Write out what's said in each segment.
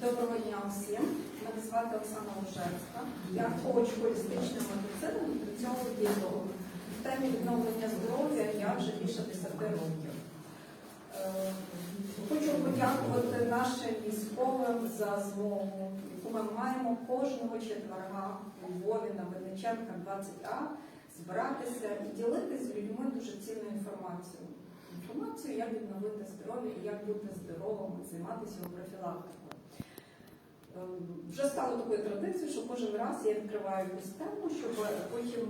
Доброго дня усім. Мене звати Оксана Ложевська. Я коуч холістичної медицини нутриціолог дієтолог. В темі відновлення здоров'я я вже більше 10 років. Е, Хочу подякувати нашим військовим за змогу, яку ми маємо кожного четверга у Львові на Винниченка 20А збиратися і ділитися з людьми дуже цінною інформацією. Інформацію, як відновити здоров'я і як бути здоровим, займатися профілактикою. Ем, Вже стало такою традицією, що кожен раз я відкриваю якусь тему, щоб потім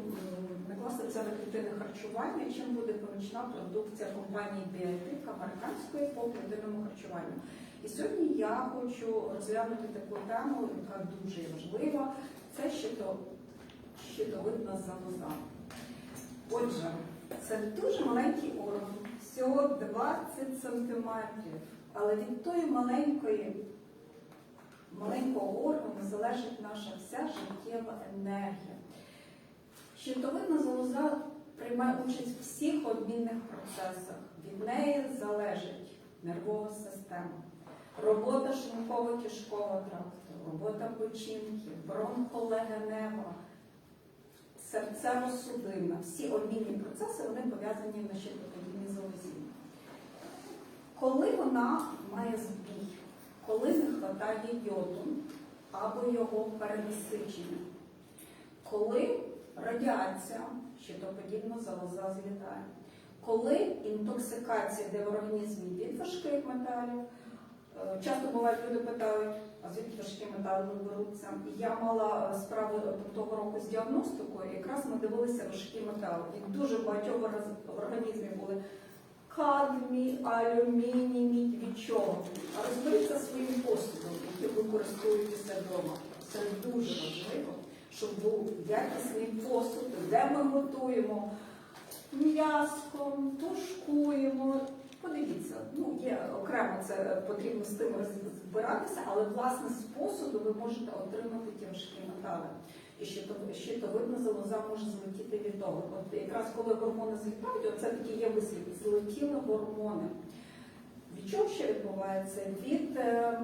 накласти це на клітини харчування, чим буде помічна продукція компанії Біотик американської по клітинному харчуванню. І сьогодні я хочу розглянути таку тему, яка дуже важлива. Це щито, щитовидна залоза. Отже, це дуже маленький орган, всього 20 сантиметрів, але від тої маленької маленького органу залежить наша вся життєва енергія. Щитовидна залоза приймає участь в всіх обмінних процесах. Від неї залежить нервова система, робота шлунково-кишкового тракту, робота печінки, бронхолегенева, серцево-судинна. Всі обмінні процеси вони пов'язані на щитоподібній залозі. Коли вона має збій, коли не вистачає йоду або його перенасичення, коли радіація, щитоподібна залоза злітає, коли інтоксикація йде в організмі від важких металів, Е, часто бувають люди питають, а звідки важкі метали беруться. Я мала е, справу того року з діагностикою, якраз ми дивилися важкі метали. І дуже багатьох в організмі були кадмій, алюміній, мідь, від. А розберіться своїм посудом, яким ви користуєтеся вдома. Це дуже важливо, щоб був якісний посуд, де ми готуємо м'яско, тушкуємо. Подивіться, ну є окремо це потрібно з тим розбиратися, але власне з посуду ви можете отримати ті важкі метали. І щитов- щитовидна залоза може злетіти від того. От якраз коли гормони злітають, оце такі є вислів, злетіли гормони. Від чого ще відбувається? Від е,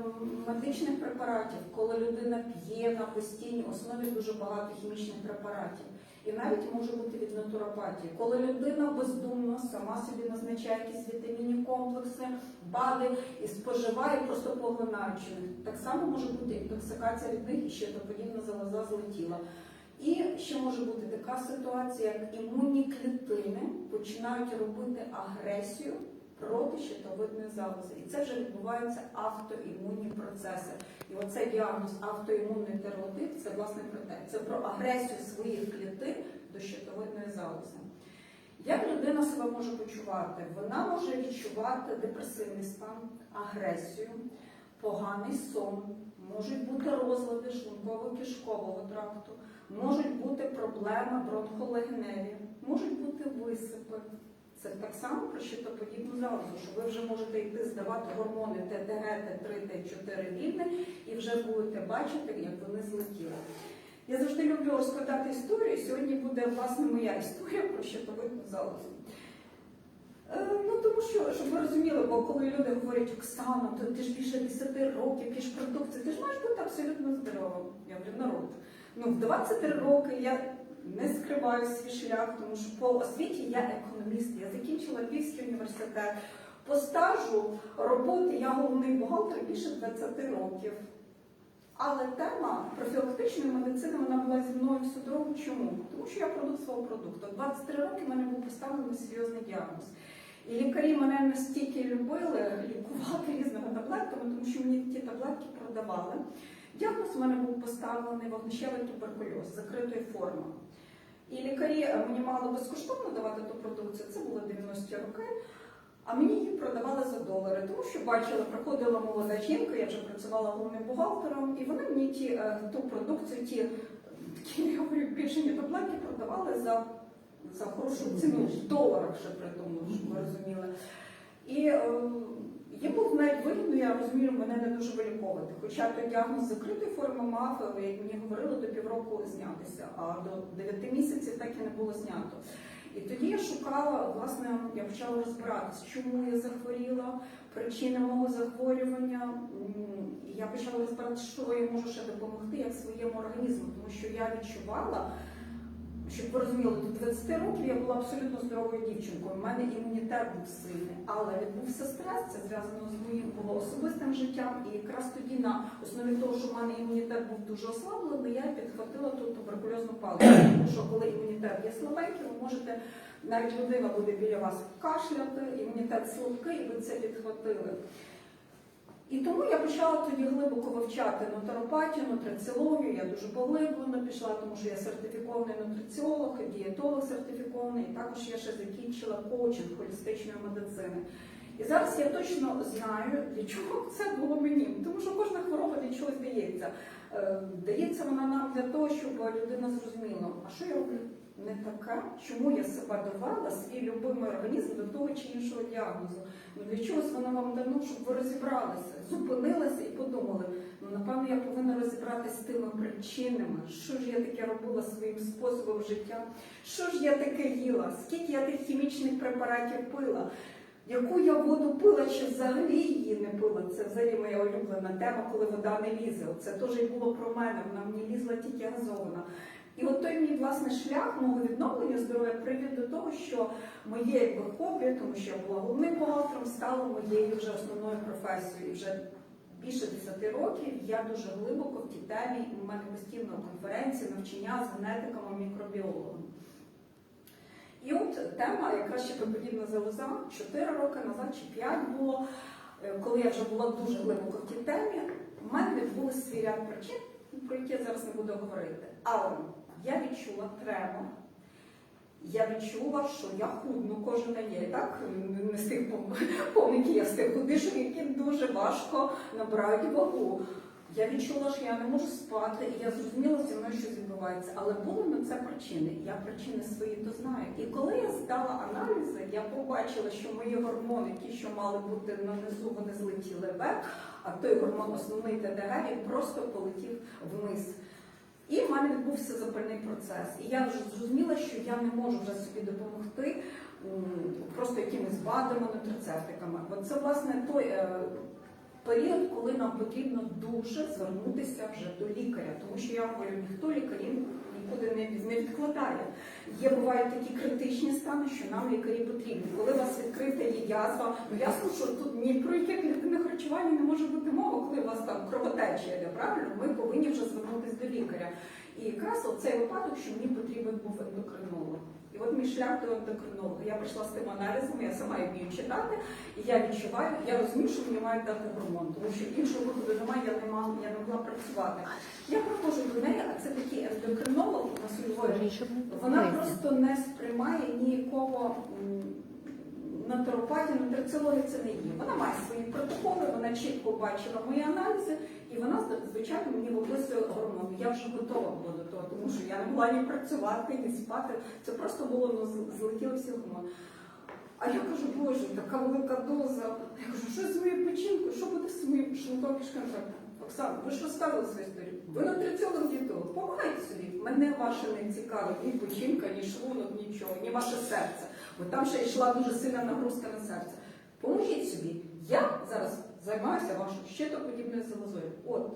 медичних препаратів, коли людина п'є на постійній основі дуже багато хімічних препаратів. І навіть може бути від натуропатії, коли людина бездумно сама собі назначає якісь вітамінні комплекси, БАДи і споживає просто поглинаючи. Так само може бути інтоксикація від них і ще подібна залоза злетіла. І ще може бути така ситуація, як імунні клітини починають робити агресію проти щитовидної залози. І це вже відбуваються автоімунні процеси. І оцей діагноз автоімунний тиреотип це власне про те. Це про агресію своїх клітин до щитовидної залози. Як людина себе може почувати? Вона може відчувати депресивний стан, агресію, поганий сон, можуть бути розлади шлунково-кишкового тракту, можуть бути проблеми бронхолегеневі, можуть бути висипи. Так само про щитоподібну залозу, що ви вже можете йти здавати гормони ТТГ, Т3, Т4 рівне і вже будете бачити, як вони злетіли. Я завжди люблю розповідати історію. Сьогодні буде власне моя історія про щитовидну залозу. Е, Ну, тому що, щоб ви розуміли, бо коли люди говорять, Оксана, то ти ж більше 10 років, п'єш продукцію, ти ж маєш бути абсолютно здоровим. Я говорю, народ. Ну, в 23 роки я не скриваю свій шлях, тому що по освіті я економіст, я закінчила Львівський університет. По стажу роботи я головний бухгалтер більше 20 років. Але тема профілактичної медицини вона була зі мною всю дорогу. Чому? Тому що я продукт свого продукту. 23 роки в мене був поставлений серйозний діагноз. І лікарі мене настільки любили лікувати різними таблетками, тому що мені ті таблетки продавали. Діагноз у мене був поставлений вогнищевий туберкульоз закритої форми. І лікарі е, мені мали безкоштовно давати ту продукцію, це було 90-ті роки. А мені її продавали за долари, тому що бачила, приходила молода жінка, я вже працювала головним бухгалтером, і вони мені ті, е, ту продукцію, ті такі я говорю, більшені таблетки продавали за, за хорошу ціну, в доларах ще при тому, щоб ви розуміли. І їм був навіть вигідно, я розумію, мене не дуже виліковувати. Хоча той діагноз закритої форми мав, як мені говорили, до півроку знятися, а до 9 місяців так і не було знято. І тоді я шукала, власне, я почала розбиратись, чому я захворіла, причини мого захворювання. Я почала розбиратися, що я можу ще допомогти як своєму організму, тому що я відчувала, щоб ви розуміли, до 20 років я була абсолютно здоровою дівчинкою. У мене імунітет був сильний, але відбувся стрес, це зв'язано з моїм було особистим життям. І якраз тоді на основі того, що в мене імунітет був дуже ослаблений, я підхватила ту туберкульозну палицю. Тому що коли імунітет є слабенький, ви можете навіть людина буде біля вас кашляти, імунітет слабкий, і ви це підхватили. І тому я почала тоді глибоко вивчати нутропатію, нутриціологію. Я дуже поглиблено пішла, тому що я сертифікований нутриціолог, дієтолог сертифікований, і також я ще закінчила коучинг холістичної медицини. І зараз я точно знаю, для чого це було мені, тому що кожна хвороба для чогось дається. Е, Дається вона нам для того, щоб людина зрозуміла, а що я роблю не таке, чому я себе довела, свій любимий організм до того чи іншого діагнозу. Ну для чогось воно вам дано, щоб ви розібралися, зупинилися і подумали. Ну напевно, я повинна розібратися з тими причинами, що ж я таке робила своїм способом життя, що ж я таке їла, скільки я тих хімічних препаратів пила. Яку я воду пила, чи взагалі її не пила? Це взагалі моя улюблена тема, коли вода не лізе. Це теж і було про мене, вона мені лізла тільки газована. І от той мій власне шлях мого відновлення здоров'я привів до того, що моє якби хобі, тому що я була головним бухгалтером, стало моєю вже основною професією. І вже більше 10 років я дуже глибоко в тій темі. У мене постійно конференції, навчання з генетиками, мікробіологами. І от тема, яка якраз щепоподібна залоза, 4 роки назад чи 5 було, е, коли я вже була дуже глибоко в тій темі, в мене відбулися свій ряд причин, про які я зараз не буду говорити. Але я відчула трему, я відчула, що я худну кожен день. Так не з тих повників, я з тих худишок, які дуже важко набирають вагу. Я відчула, що я не можу спати, і я зрозуміла зі мною, що відбувається. Але були на це причини. Я причини свої то знаю. І коли я здала аналізи, я побачила, що мої гормони, ті, що мали бути на низу, вони злетіли вверх, а той гормон, основний ТДГ, він просто полетів вниз. І в мене відбувся запальний процес. І я вже зрозуміла, що я не можу вже собі допомогти просто якимись БАДами, нутрицептиками. От це власне той. е, період, коли нам потрібно дуже звернутися вже до лікаря, тому що я говорю, ніхто лікарів нікуди не, не відкладає. Є бувають такі критичні стани, що нам лікарі потрібні. Коли у вас відкрита є язва, ну ясно, що тут ні про яке клітине харчування не може бути мова, коли у вас там кровотеча йде, правильно? Ми повинні вже звернутися до лікаря. І якраз оцей випадок, що мені потрібен був ендокринолог. І от мій шлях до ендокринолога. Я прийшла з тим аналізом, я сама їх вмію читати, і я відчуваю, я розумію, що мені мають дати гормон, тому що іншого виходу немає, я не мала, я не могла працювати. Я приходжу до неї, а це такий ендокринолог на свою вона просто не сприймає ніякого натуропатію, нутриціологію це не її. Вона має свої протоколи, вона чітко бачила мої аналізи, і вона звичайно мені виписує гормони. Я вже готова була до того, тому що я не могла ні працювати, ні спати. Це просто було ну, злетіли всі гормони. А я кажу, боже, така велика доза. Я кажу, що з моєю печінкою, що буде з моїм шлунком кишком? Оксана, ви ж розказували свою історію. Ви нутриціолог дієтолог, помагайте собі. Мене ваше не цікавить ні печінка, ні шлунок, нічого, ні ваше серце. Бо там ще йшла дуже сильна нагрузка на серце. Поможіть собі. Я зараз займаюся вашою щитоподібною залозою. От.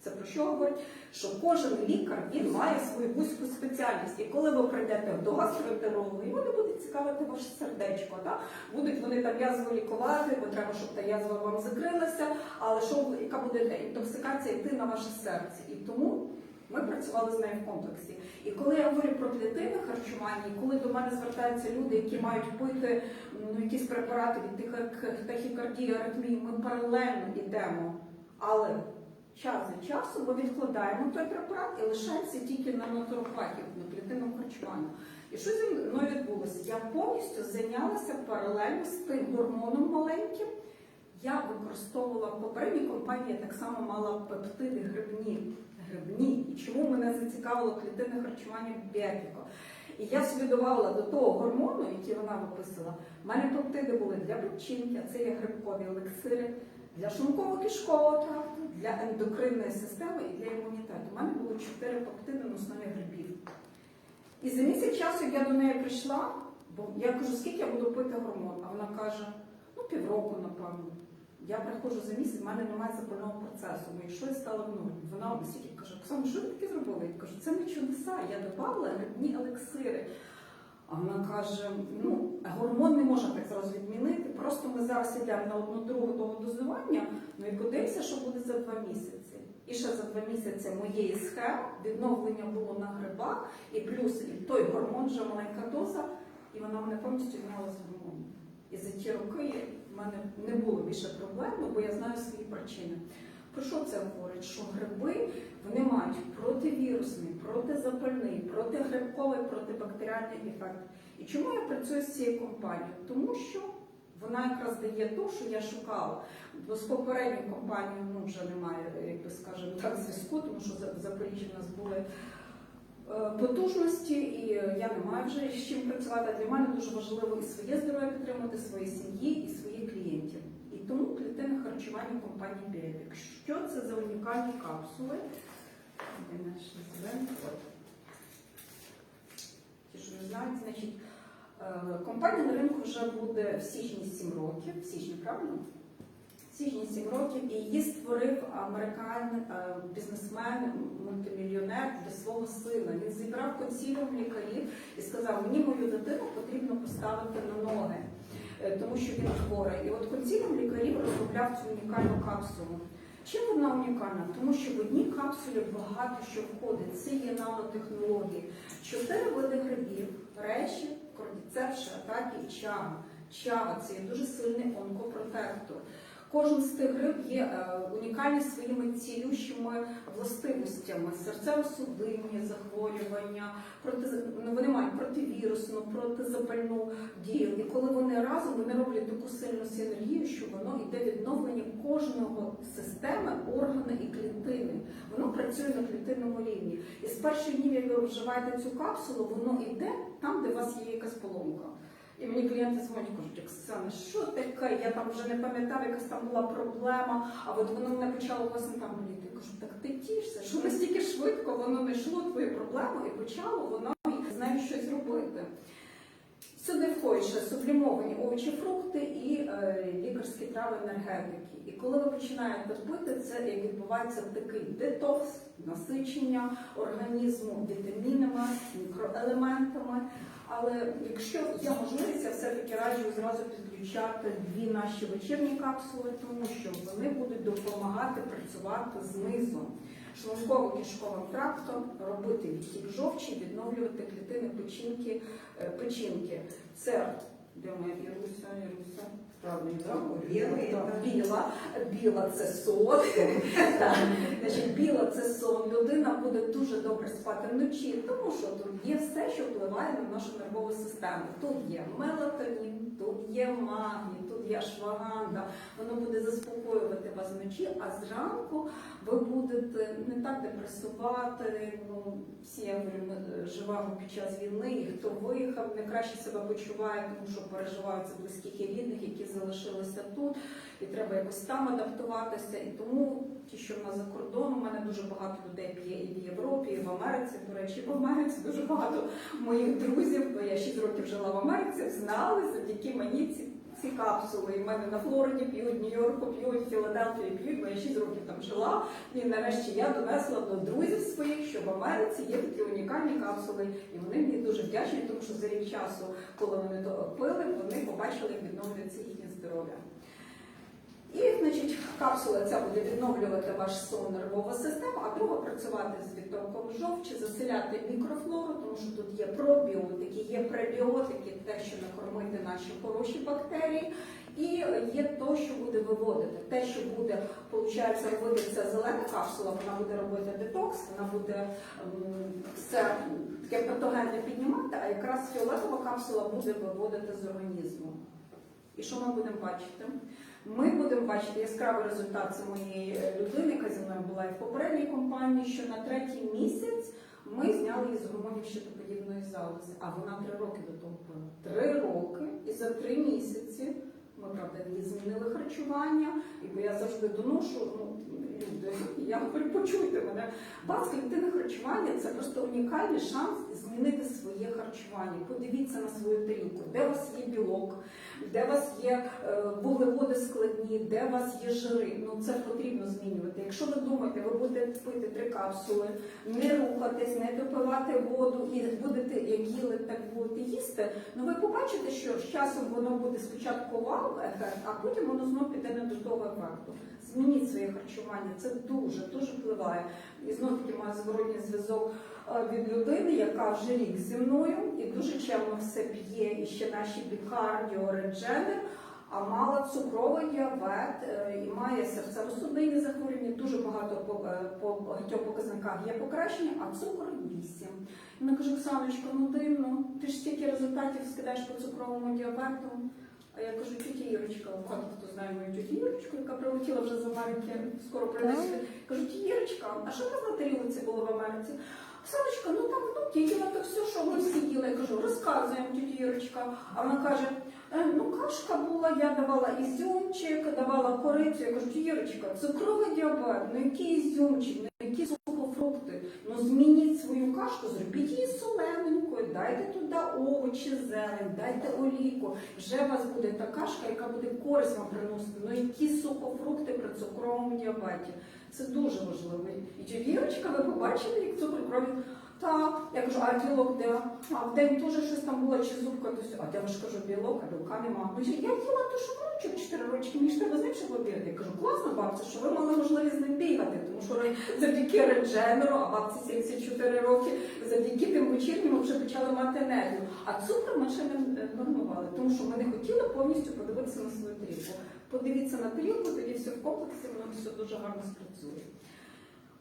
Це про що говорить? Що кожен лікар він має свою вузьку спеціальність. І коли ви прийдете до гастроентеролога, йому не буде цікавити ваше сердечко. Так? Будуть вони там язву лікувати, бо треба, щоб та язва вам закрилася, але що, яка буде інтоксикація йти на ваше серце. І тому ми працювали з нею в комплексі. І коли я говорю про клітинне харчування, і коли до мене звертаються люди, які мають пити ну, якісь препарати від тахікардії, аритмії, ми паралельно йдемо. Але час від часу ми відкладаємо той препарат і лишається тільки на натуропатію, на клітинному харчуванні. І що зі мною відбулося? Я повністю зайнялася паралельно з тим гормоном маленьким. Я використовувала в попередній компанії, так само мала пептиди грибні. Грибні. І чому мене зацікавило клітинне харчування біотико? І я собі додавала до того гормону, який вона виписала. У мене пептиди були для печінки, а це є грибкові елексири, для шлунково-кишкового тракту, для ендокринної системи і для імунітету. У мене було чотири пептиди на основі грибів. І за місяць часу, я до неї прийшла, Бо я кажу, скільки я буду пити гормон? А вона каже, ну півроку, напевно. Я приходжу за місяць, в мене немає запального процесу, бо якщо я стала в вона настільки каже, Оксана, що ви таке зробили? Я кажу, це не чудеса, я додавала грибні елексири. А вона каже: ну, гормон не можна так зразу відмінити. Просто ми зараз йдемо на одну другу того дозування, ну і подивимося, що буде за два місяці. І ще за два місяці моєї схеми відновлення було на грибах, і плюс той гормон вже маленька доза, і вона мене повністю зняла з гормону. І за ті роки мене не було більше проблем, бо я знаю свої причини. Про що це говорить? Що гриби вони мають противірусний, протизапальний, протигрибковий, протибактеріальний ефект. І чому я працюю з цією компанією? Тому що вона якраз дає те, що я шукала. Бо з попередньою компанією ну, вже немає, як би скажемо так, зв'язку, тому що в Запоріжжі в нас були потужності, і я не маю вже з чим працювати. Для мене дуже важливо і своє здоров'я підтримати, свої сім'ї і своїх клієнтів. І тому клітинне харчування компанії Біотик. Що це за унікальні капсули? Ті, що не знають, значить, е, компанія на ринку вже буде в січні 7 років. В січні, правильно? Січні 7 років і її створив американський бізнесмен, мультимільйонер для свого сина. Він зібрав консіліум лікарів і сказав: мені мою дитину потрібно поставити на ноги, е, тому що він хворий. І от консіліум лікарів розробляв цю унікальну капсулу. Чим вона унікальна? Тому що в одній капсулі багато що входить. Це є нанотехнології. Чотири види грибів, речі, кордіцеп, шиатакі і чага. Чага це є дуже сильний онкопротектор. Кожен з тих гриб є е, унікальний своїми цілющими властивостями, серцево-судинні захворювання, проти, ну, вони мають противірусну, протизапальну дію. І коли вони разом вони роблять таку сильну синергію, що воно йде відновлення кожного системи, органи і клітини. Воно працює на клітинному рівні. І з перших днів, як ви вживаєте цю капсулу, воно йде там, де у вас є якась поломка. І мені клієнти дзвонять, кажуть, Оксана, що таке? Я там вже не пам'ятав, якась там була проблема, а от воно мене почало власне там боліти. Я кажу, так ти тішся, що настільки швидко воно не йшло твою проблему і почало воно з нею щось робити. Сюди входять сублімовані овочі, фрукти і е, лікарські трави енергетики. І коли ви починаєте пити, це відбувається такий детокс, насичення організму вітамінами, мікроелементами. Але якщо є можливість, я все-таки раджу зразу підключати дві наші вечірні капсули, тому що вони будуть допомагати працювати знизу шлунково-кишковим трактом, робити відтік жовчі, відновлювати клітини печінки, е, печінки. Це де моя Іруся, Іруся? Правильно, білий, Так, так. Біла, біла це сон. Значить, біла це сон. Людина буде дуже добре спати вночі, тому що тут є все, що впливає на нашу нервову систему. Тут є мелатонін, тут є магній, є ашваганда. Воно буде заспокоювати вас вночі, а зранку ви будете не так депресувати. Ну, всі я говорю, ми живемо під час війни, і хто виїхав, не краще себе почуває, тому що переживають за близьких і рідних, які залишилися тут, і треба якось там адаптуватися. І тому ті, що в нас за кордоном, у мене дуже багато людей п'є і в Європі, і в Америці. До речі, в Америці дуже багато моїх друзів, бо я 6 років жила в Америці, знали завдяки мені ці. Ці капсули, і в мене на Флориді п'ють, Нью-Йорку п'ють, Філадельфії п'ють, бо я 6 років там жила. І нарешті я донесла до друзів своїх, що в Америці є такі унікальні капсули, і вони мені дуже вдячні, тому що за рік часу, коли вони то пили, вони побачили, як відновлюється їхнє здоров'я. І, значить, капсула ця буде відновлювати ваш сон, нервову систему, а друга працювати з відтоком жовчі, заселяти мікрофлору, тому що тут є пробіотики, є пребіотики, те, що накормити наші хороші бактерії. І є то, що буде виводити. Те, що буде, виходить, робити ця зелена капсула, вона буде робити детокс, вона буде все таке патогенне піднімати, а якраз фіолетова капсула буде виводити з організму. І що ми будемо бачити? Ми будемо бачити яскравий результат це моєї людини, яка зі мною була і в попередній компанії, що на третій місяць ми зняли її з гормонів щитоподібної залози, а вона три роки до того пила. Три роки, і за три місяці ми правда її змінили харчування, і бо я завжди доношу. Ну люди, я говорю, почуйте мене. Бац, клітинне харчування це просто унікальний шанс змінити своє харчування. Подивіться на свою тарілку, де у вас є білок, де у вас є е, вуглеводи складні, де у вас є жири. Ну це потрібно змінювати. Якщо ви думаєте, ви будете пити три капсули, не рухатись, не допивати воду і будете як їли, так будете їсти. Ну ви побачите, що з часом воно буде спочатку вау ефект, а потім воно знов піде не до того ефекту. Змініть своє харчування, це дуже дуже впливає. І знов таки маю зворотній зв'язок від людини, яка вже рік зі мною і дуже чемно все п'є, і ще наші бікардіо, редженер, а мала цукровий діабет е, і має серцево-судинні захворювання. Дуже багато по, е, по багатьох показниках є покращення, а цукор 8. І вона каже, Оксаночка, ну дивно, ти ж стільки результатів скидаєш по цукровому діабету. А я кажу, тітя Ірочка, багато хто знає мою тітю Ірочку, яка прилетіла вже з Америки, скоро принесе. Кажу, тітя Ірочка, а що у вас на тарілці було в Америці? Оксаночка, ну там внуки їла то все, що ми їли. Я кажу, розказуємо, тітя Ірочка. А вона каже, «Е, ну кашка була, я давала ізюмчик, давала корицю. Я кажу, тітя Ірочка, цукровий діабет, ну який ізюмчик, ну які сухофрукти. Ну змініть свою кашку, зробіть її солененькою, дайте туди овочі, зелень, дайте олійку. Вже у вас буде та кашка, яка буде користь вам приносити. Ну які сухофрукти при цукровому діабеті. Це дуже важливо. І чи вірочка, ви побачили, як цукор крові? Так, я кажу, а білок де? А в день теж щось там було, чи зубка, то все. А я ж кажу, білок, а білка нема. Ну, я їла то, що внучок 4 рочки, мені ж треба з ним. Я кажу, класно, бабця, що ви мали можливість з ним бігати, тому що завдяки редженеру, а бабці 74 роки, завдяки тим вечірнім ми вже почали мати енергію. А цукор ми ще не нормували, тому що ми не хотіли повністю подивитися на свою тарілку. Подивіться на тарілку, тоді все в комплексі, воно все дуже гарно спрацює.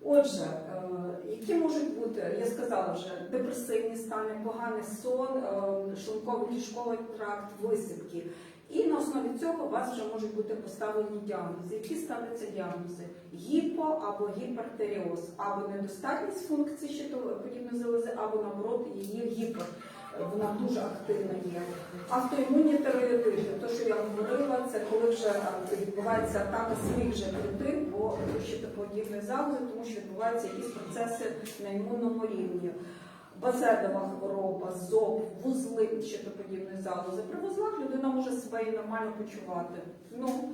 Отже, е, які можуть бути, я сказала вже, депресивні стани, поганий сон, е, шлунково-кишковий тракт, висипки. І на основі цього у вас вже можуть бути поставлені діагнози. Які ставляться діагнози? Гіпо або гіпертеріоз, або недостатність функцій щитоподібної залози, або наоборот її гіпер. Вона дуже активна є. Автоімунні тиреоїдити, те, що я говорила, це коли вже відбувається атака своїх же клітин по щитоподібної залози, тому що відбуваються якісь процеси на імунному рівні. Базедова хвороба, зоб, вузли щитоподібної залози. При вузлах людина може себе і нормально почувати. Ну,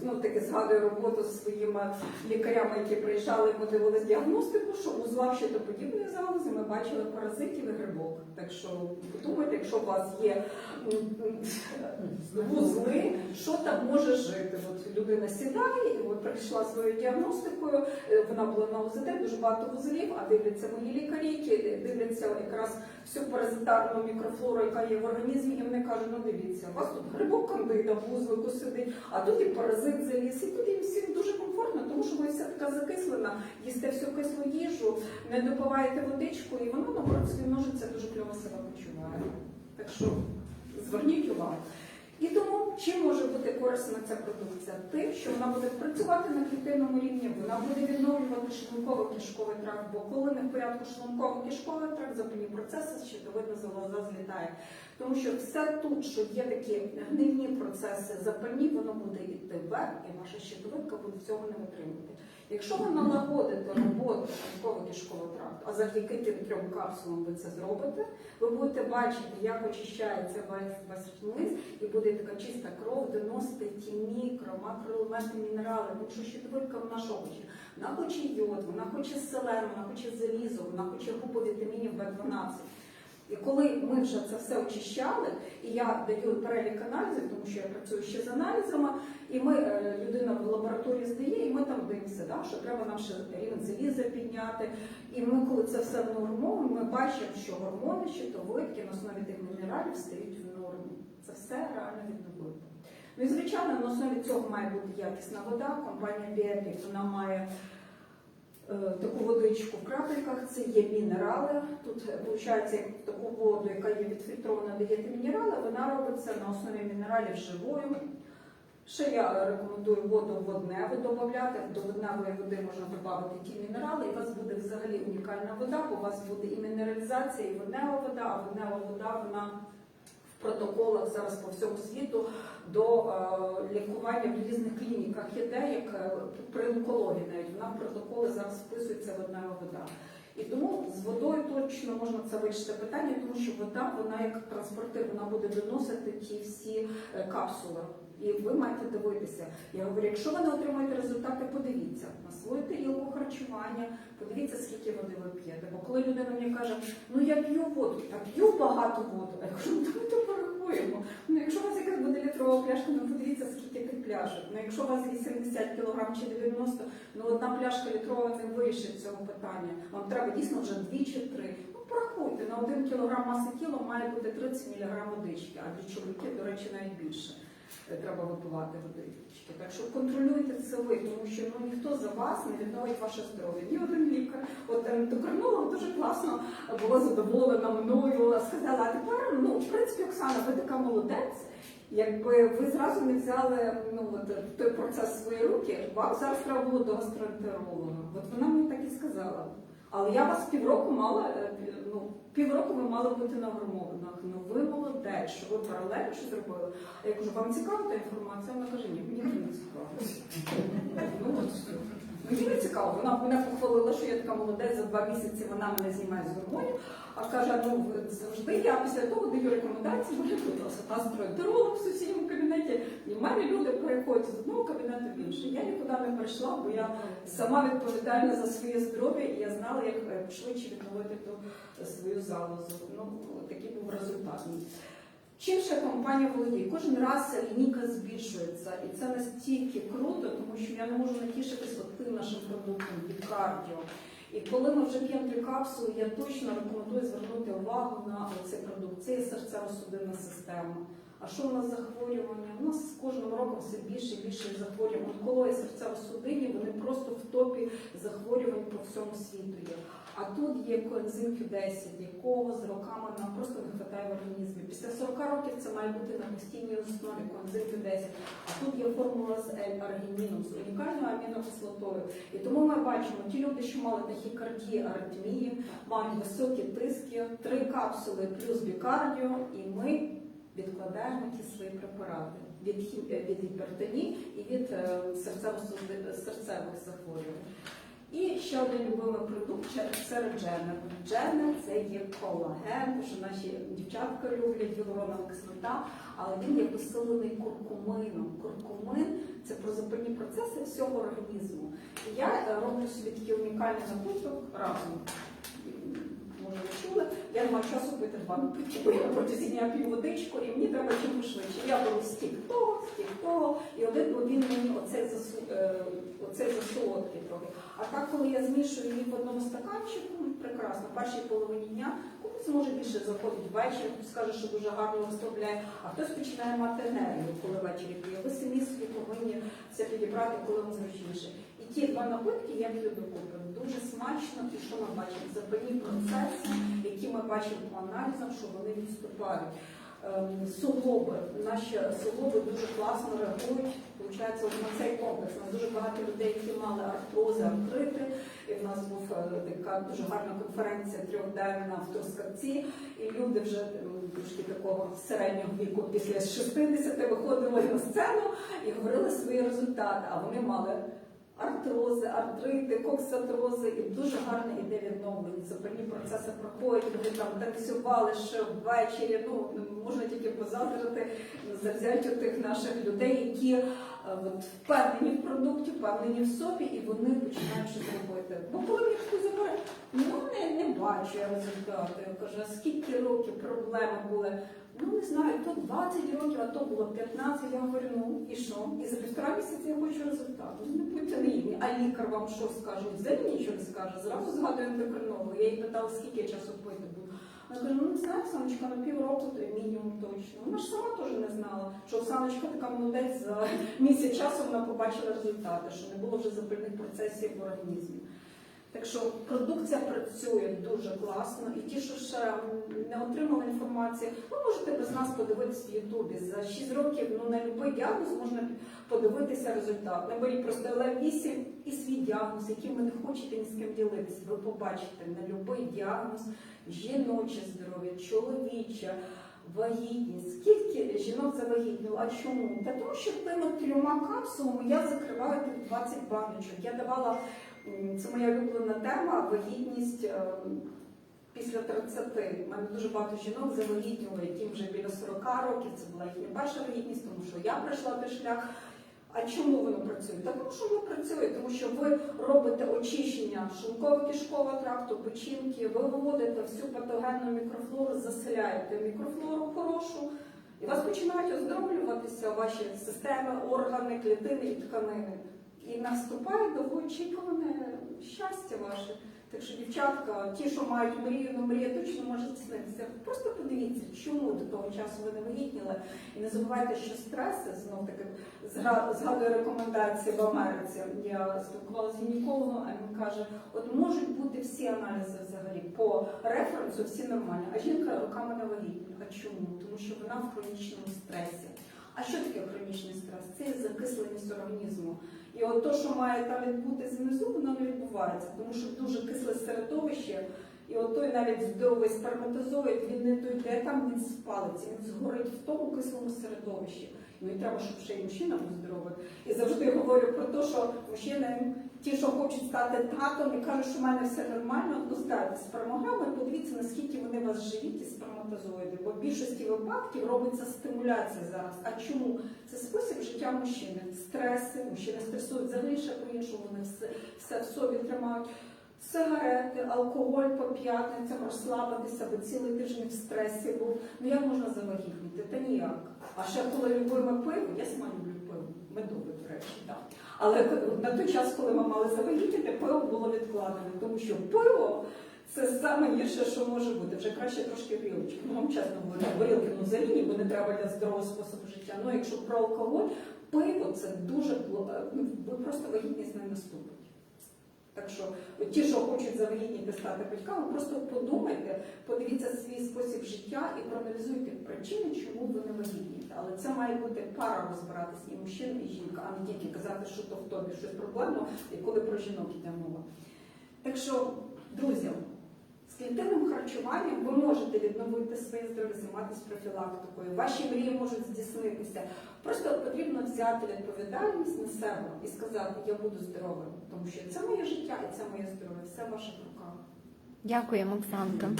знов таки згадую роботу зі своїми лікарями, які приїжджали, ми дивилися діагностику, що у узлах щитоподібної залози ми бачили паразитів і грибок. Так що подумайте, якщо у вас є вузли, що там може жити? От людина сідає і от прийшла своєю діагностикою, е, вона була на УЗД, дуже багато вузлів, а дивляться мої лікарі, які дивляться якраз всю паразитарну мікрофлору, яка є в організмі, і вони кажуть, ну дивіться, у вас тут грибок кандида в сидить, а тут і паразит заліз, і тут їм всім дуже комфортно, тому що вона вся така закислена, їсте всю кислу їжу, не допиваєте водичку, і воно наоборот свій множиться дуже кльово себе почуває. Так що зверніть увагу. І тому чим може бути корисна ця продукція? Тим, що вона буде працювати на клітинному рівні, вона буде відновлювати шлунково-кишковий тракт, бо коли не в порядку шлунково-кишковий тракт, запальні процеси, щитовидна залоза злітає. Тому що все тут, що є такі гнивні процеси, запальні, воно буде йти вверх, і ваша щитовидка буде цього не витримувати. Якщо ви налагодите роботу шлунково-кишкового тракту, а завдяки тим трьом капсулам ви це зробите, ви будете бачити, як очищається весь весь і буде така чиста кров, доносити ті мікро, макроелементи, мінерали, тому що щитовидка вона що хоче? Вона хоче йод, вона хоче селен, вона хоче залізо, вона хоче групу вітамінів В12. І коли ми вже це все очищали, і я даю перелік аналізів, тому що я працюю ще з аналізами, і ми е, людина в лабораторії здає, і ми там дивимося, да, що треба нам ще рівень заліза підняти. І ми, коли це все внормовуємо, ми бачимо, що гормони, щитовидки на основі тих мінералів стають в нормі. Це все реально відновити. Ну і звичайно, на основі цього має бути якісна вода. Компанія Біотик, вона має таку водичку в крапельках, це є мінерали. Тут виходить, як таку воду, яка є відфільтрована, даєте мінерали, вона робиться на основі мінералів живою. Ще я рекомендую воду водневу додати. До водневої води можна додати ті мінерали, і у вас буде взагалі унікальна вода, бо у вас буде і мінералізація, і воднева вода, а воднева вода вона протоколах зараз по всьому світу до е, лікування в різних клініках іде, як е, при онкології навіть вона протоколи зараз вписується одна вода. І тому з водою точно можна це вирішити питання, тому що вода, вона як транспортир, вона буде доносити ті всі е, капсули. І ви маєте дивитися. Я говорю, якщо ви не отримаєте результати, подивіться на свою тарілку харчування, подивіться, скільки води ви п'єте. Бо коли людина мені каже, ну я п'ю воду, я п'ю багато воду, а я кажу, ну давайте порахуємо. Ну якщо у вас якась буде літрова пляшка, ну подивіться, скільки тих пляшок. Ну якщо у вас є 70 кг чи 90, ну одна пляшка літрова не вирішить цього питання. Вам треба дійсно вже дві чи три. Ну порахуйте, на один кілограм маси тіла має бути 30 мг водички, а для чоловіків, до речі, навіть більше треба випивати водички. Так що контролюйте це ви, тому що ну ніхто за вас не відновить ваше здоров'я. Ні один лікар. От ендокринолог дуже класно була задоволена мною. Сказала, а тепер ну в принципі, Оксана, ви така молодець. Якби ви зразу не взяли ну от той процес в свої руки, вам зараз треба було до гастроентеролога. От вона мені так і сказала. Але я вас півроку мала, е, ну півроку ви мали бути на гормонах. Ну ви молодець, що ви паралельно що зробили. А я кажу, вам цікава та інформація? Вона каже, ні, мені не цікаво. Ну от все. Мені не цікаво. Вона мене похвалила, що я така молодець за два місяці. Вона мене знімає з гормонів. А каже, ну завжди я після того даю рекомендації, я тут гастроентеролог в сусідньому кабінеті. І в мене люди переходять з одного кабінету в інший. Я нікуди не перейшла, бо я сама відповідальна за своє здоров'я, і я знала, як е, швидше відновити ту свою залозу. Ну такий був результат. Чим ще компанія володіє? Кожен раз лінійка збільшується, і це настільки круто, тому що я не можу натішитись тим нашим продуктом від кардіо. І коли ми вже п'ємо три капсули, я точно рекомендую звернути увагу на цей продукт. Це є серцево-судинна система. А що у нас захворювання? У нас з кожним роком все більше і більше захворювань. Онкологія серцево-судинні, вони просто в топі захворювань по всьому світу є. А тут є коензим Q10, якого з роками нам просто не вистачає в організмі. Після 40 років це має бути на постійній основі коензим Q10. А тут є формула з L-аргініном, з унікальною амінокислотою. І тому ми бачимо, ті люди, що мали тахікардії, аритмії, мають високі тиски, три капсули плюс бікардіо, і ми відкладаємо ті свої препарати від, е, від гіпертонії і від е, серцево-судин- серцевих захворювань. І ще один любимий продукт серед джерна. Джерна це є колаген, тому що наші дівчатка люблять гіалуронова кислота, але він є посилений куркумином. Куркумин це про запальні процеси всього організму. І я роблю собі такий унікальний напиток разом. Може, ви я не маю часу пити два бо я протягом дня п'ю водичку, і мені треба чим швидше. Я беру стік того, стік того, і один бо мені оцей засу, е, оцей засолодкий трохи. А так, коли я змішую їх в одному стаканчику, ну, прекрасно, в першій половині дня, комусь може більше заходить ввечері, хтось скаже, що дуже гарно розслабляє, а хтось починає мати енергію, коли ввечері п'є. Ви самі собі повинні це підібрати, коли вам зручніше. І ті два напитки я п'ю докупи. Дуже смачно, і що ми бачимо? Запальні процеси, які ми бачимо по аналізам, що вони відступають. Ем, Суглоби, наші суглоби дуже класно реагують. Получається, на цей комплекс. У нас дуже багато людей, які мали артрози, артрити. І в нас був е, така дуже гарна конференція трьохденна в Трускавці. І люди вже трошки такого середнього віку після 60 виходили на сцену і говорили свої результати. А вони мали артрози, артрити, коксатрози, і дуже гарне іде відновлення. Запальні процеси проходять, вони там танцювали ще ввечері. Ну можна тільки позаздрити завзяттю тих наших людей, які е, от, впевнені в продукті, впевнені в собі, і вони починають щось робити. Бо коли мені хтось говорить, ну не, не бачу я результати. Я кажу, скільки років проблеми були. Ну не знаю, то 20 років, а то було 15, я говорю, ну і що? І за півтора місяця я хочу результату. Ну, Не будьте наївні. А лікар вам що скаже? Взагалі нічого не скаже. Зразу згадую ендокринолога. Я їй питала, скільки часу пити буду. Вона каже, ну не знаю, Саночка, на півроку то мінімум точно. Вона ж сама теж не знала, що Саночка така молодець за місяць часу вона побачила результати, що не було вже запальних процесів в організмі. Так що продукція працює дуже класно, і ті, що ще не отримали інформації, ви можете без нас подивитися в Ютубі. За 6 років ну, на будь-який діагноз можна подивитися результат. Наберіть просто Л8 і свій діагноз, яким ви не хочете ні з ким ділитися. Ви побачите на будь-який діагноз жіноче здоров'я, чоловіче. Вагітність. Скільки жінок завагітніло? А чому? Та тому що тими трьома капсулами я закриваю тих 20 баночок. Я давала це моя улюблена тема вагітність. е, Після 30 У мене дуже багато жінок завагітніли, яким вже біля 40 років. Це була їхня перша вагітність, тому що я пройшла той шлях. А чому воно працює? Та тому що воно працює, тому що ви робите очищення шлунково-кишкового тракту, печінки, ви виводите всю патогенну мікрофлору, заселяєте мікрофлору хорошу, і вас починають оздоровлюватися ваші системи, органи, клітини і тканини. І наступає довгоочікуване щастя ваше. Так що, дівчатка, ті, що мають мрію, ну мрія точно може снитися. Просто подивіться, чому до того часу ви не вагітніли. І не забувайте, що стреси, знов таки зга- згадую рекомендації в Америці. Я спілкувалася з гінекологом, а він каже: от можуть бути всі аналізи взагалі по референсу, всі нормальні, а жінка руками не вагітна. А чому? Тому що вона в хронічному стресі. А що таке хронічний стрес? Це закисленість організму. І от то, що має там відбутися внизу, воно не відбувається, тому що дуже кисле середовище. І от той навіть здоровий сперматозоїд, він не дойде там, він спалиться, він згорить в тому кислому середовищі. Ну і треба, щоб ще й мужчина був здоровий. І завжди говорю про те, що мужчини, ті, що хочуть стати татом і кажуть, що в мене все нормально, ну здайте спермограми, подивіться, наскільки вони вас живі, ті сперматозоїди. Бо в більшості випадків робиться стимуляція зараз. А чому? Це спосіб життя мужчини. Стреси, мужчини стресують взагалі ще по-іншому, вони все, все в собі тримають. Сигарети, алкоголь по п'ятницям, розслабитися, бо цілий тиждень в стресі був. Ну як можна завагітніти? Та ніяк. А ще коли любимо пиво, я сама люблю пиво, медове, до речі, так. Але на той час, коли ми мали завагітніти, пиво було відкладене, тому що пиво це саме гірше, що може бути. Вже краще трошки грілочки. Ну, вам чесно говорю, горілки ну взагалі, бо не треба для здорового способу життя. Ну, якщо про алкоголь, пиво це дуже ну, ви просто вагітність не наступить. Так що ті, що хочуть завагітніти стати батьками, просто подумайте, подивіться свій спосіб життя і проаналізуйте причини, чому ви не вагітнієте. Але це має бути пара розбиратися і мужчина, і жінка, а не тільки казати, що то в тобі щось проблемно, і коли про жінок йде мова. Так що, друзі, з клітинним харчуванням ви можете відновити своє здоров'я, займатися профілактикою. Ваші мрії можуть здійснитися. Просто потрібно взяти відповідальність на себе і сказати, я буду здоровим, тому що це моє життя і це моє здоров'я, все в ваших руках. Дякуємо, Оксанка.